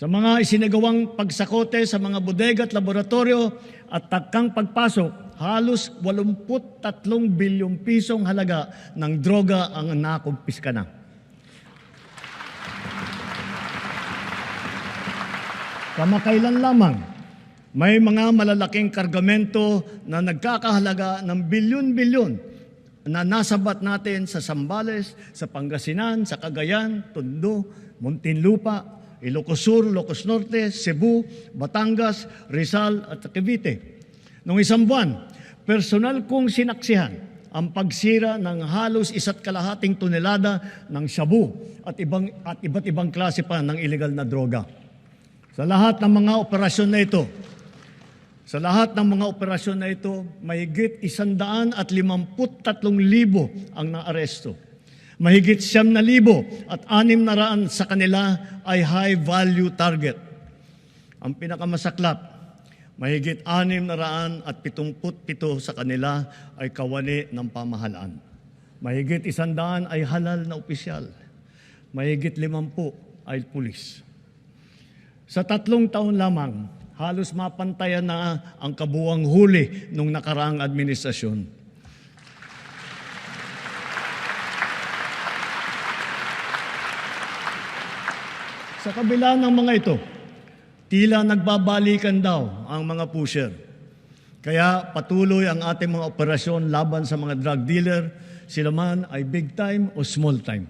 Sa mga isinagawang pagsakote sa mga bodega at laboratorio at takang pagpasok, halos 83 bilyong pisong halaga ng droga ang nakumpiska na. Kamakailan lamang, may mga malalaking kargamento na nagkakahalaga ng bilyon-bilyon na nasabat natin sa Sambales, sa Pangasinan, sa Cagayan, Tondo, Muntinlupa, Ilocos Sur, Ilocos Norte, Cebu, Batangas, Rizal at Cavite. Noong isang buwan, personal kong sinaksihan ang pagsira ng halos isa't kalahating tonelada ng shabu at, ibang, at iba't ibang klase pa ng illegal na droga. Sa lahat ng mga operasyon na ito, sa lahat ng mga operasyon na ito, mahigit isandaan at limamput tatlong libo ang naaresto. Mahigit siyam na libo at anim na raan sa kanila ay high-value target. Ang pinakamasaklap, mahigit anim na raan at pitumput pito sa kanila ay kawani ng pamahalaan. Mahigit isandaan ay halal na opisyal. Mahigit limampu ay pulis. Sa tatlong taon lamang, halos mapantayan na ang kabuwang huli nung nakaraang administrasyon. Sa kabila ng mga ito, tila nagbabalikan daw ang mga pusher. Kaya patuloy ang ating mga operasyon laban sa mga drug dealer, sila man ay big time o small time.